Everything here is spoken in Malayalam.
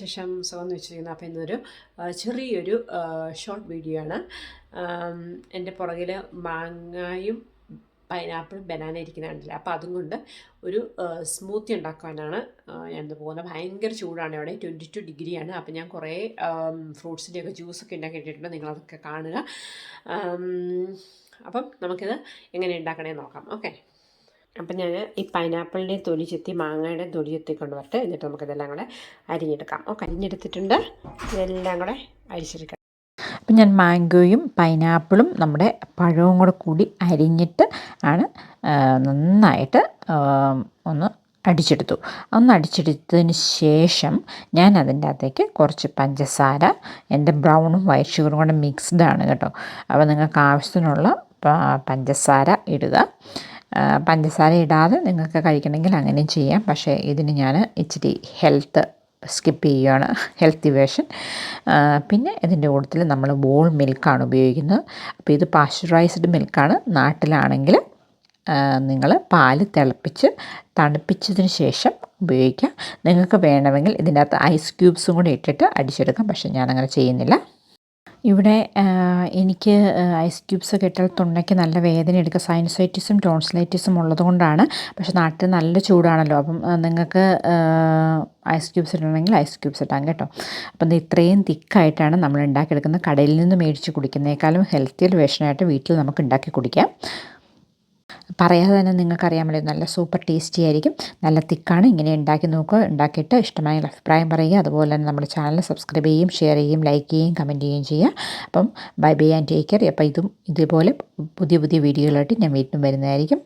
ശേഷം സുഖം വെച്ചിരിക്കുന്നത് അപ്പോൾ ഇന്നൊരു ചെറിയൊരു ഷോർട്ട് വീഡിയോ ആണ്. എന്റെ പുറകിൽ മാങ്ങായും പൈനാപ്പിൾ ബനാന ഇരിക്കുന്നുണ്ടല്ലോ അപ്പോൾ അതും കൊണ്ട് ഒരു സ്മൂത്തി ഉണ്ടാക്കാനാണ് ഞാൻ പോകുന്നത്. ഭയങ്കര ചൂടാണ് ഇവിടെ ട്വന്റി ടു ഡിഗ്രിയാണ് അപ്പോൾ ഞാൻ കുറേ ഫ്രൂട്ട്സിന്റെയൊക്കെ ജ്യൂസൊക്കെ ഉണ്ടാക്കിയിട്ടുണ്ട് നിങ്ങളതൊക്കെ കാണുക. അപ്പം നമുക്കിത് എങ്ങനെ ഉണ്ടാക്കണേ നോക്കാം. ഓക്കെ. അപ്പം ഞാൻ ഈ പൈനാപ്പിളിന്റെയും തൊലി ചെത്തി മാങ്ങയുടെ തൊലി ചെത്തി കൊണ്ടുവരട്ടെ എന്നിട്ട് നമുക്കിതെല്ലാം കൂടെ അരിഞ്ഞെടുക്കാം. ഓക്കെ അരിഞ്ഞെടുത്തിട്ടുണ്ട് ഇതെല്ലാം കൂടെ അരിച്ചെടുക്കാം. അപ്പം ഞാൻ മാംഗോയും പൈനാപ്പിളും നമ്മുടെ പഴവും കൂടെ കൂടി അരിഞ്ഞിട്ട് ആണ് നന്നായിട്ട് ഒന്ന് അടിച്ചെടുത്തു. ഒന്ന് അടിച്ചെടുത്തതിന് ശേഷം ഞാൻ അതിന്റെ അകത്തേക്ക് കുറച്ച് പഞ്ചസാര എന്റെ ബ്രൗണും വൈറ്റ് ഷുഗറും കൂടെ മിക്സ്ഡ് ആണ് കേട്ടോ. അപ്പോൾ നിങ്ങൾക്ക് ആവശ്യത്തിനുള്ള പഞ്ചസാര ഇടുക. പഞ്ചസാര ഇടാതെ നിങ്ങൾക്ക് കഴിക്കണമെങ്കിൽ അങ്ങനെയും ചെയ്യാം. പക്ഷേ ഇതിന് ഞാൻ ഇച്ചിരി ഹെൽത്ത് സ്കിപ്പ് ചെയ്യുകയാണ് ഹെൽത്തി വേഷൻ പിന്നെ ഇതിന്റെ കൂട്ടത്തിൽ നമ്മൾ വോൾ മിൽക്കാണ് ഉപയോഗിക്കുന്നത്. അപ്പോൾ ഇത് പാസ്ചറൈസ്ഡ് മിൽക്കാണ്. നാട്ടിലാണെങ്കിൽ നിങ്ങൾ പാൽ തിളപ്പിച്ച് തണുപ്പിച്ചതിന് ശേഷം ഉപയോഗിക്കാം. നിങ്ങൾക്ക് വേണമെങ്കിൽ ഇതിന്റെ അകത്ത് ഐസ് ക്യൂബ്സും കൂടി ഇട്ടിട്ട് അടിച്ചെടുക്കാം. പക്ഷേ ഞാനങ്ങനെ ചെയ്യുന്നില്ല. ഇവിടെ എനിക്ക് ഐസ് ക്യൂബ്സ് ഇട്ടാൽ തൊണ്ടയ്ക്ക് നല്ല വേദന എടുക്കുക സൈനസൈറ്റിസും ടോൺസിലൈറ്റിസും ഉള്ളതുകൊണ്ടാണ് പക്ഷേ നാട്ടിൽ നല്ല ചൂടാണല്ലോ. അപ്പം നിങ്ങൾക്ക് ഐസ് ക്യൂബ്സ് ഇടണമെങ്കിൽ ഐസ് ക്യൂബ്സ് ഇട്ടാൽ കേട്ടോ. അപ്പം ഇത് ഇത്രയും തിക്കായിട്ടാണ് നമ്മൾ ഉണ്ടാക്കിയെടുക്കുന്നത്. കടയിൽ നിന്ന് മേടിച്ച് കുടിക്കുന്നേക്കാളും ഹെൽത്തിയൽ വേഷനായിട്ട് വീട്ടിൽ നമുക്ക് ഉണ്ടാക്കി കുടിക്കാം. പറയാതെ തന്നെ നിങ്ങൾക്കറിയാമല്ലോ നല്ല സൂപ്പർ ടേസ്റ്റി ആയിരിക്കും. നല്ല തിക്കാണ് ഇങ്ങനെ ഉണ്ടാക്കി നോക്കുക ഉണ്ടാക്കിയിട്ട് ഇഷ്ടമായ അഭിപ്രായം പറയുക. അതുപോലെ തന്നെ നമ്മുടെ ചാനൽ സബ്സ്ക്രൈബ് ചെയ്യുകയും ഷെയർ ചെയ്യുകയും ലൈക്ക് ചെയ്യുകയും കമന്റ് ചെയ്യുകയും ചെയ്യുക. അപ്പം bye bye and take care അപ്പോൾ ഇതും ഇതുപോലെ പുതിയ പുതിയ വീഡിയോകളായിട്ട് ഞാൻ വീണ്ടും വരുന്നതായിരിക്കും.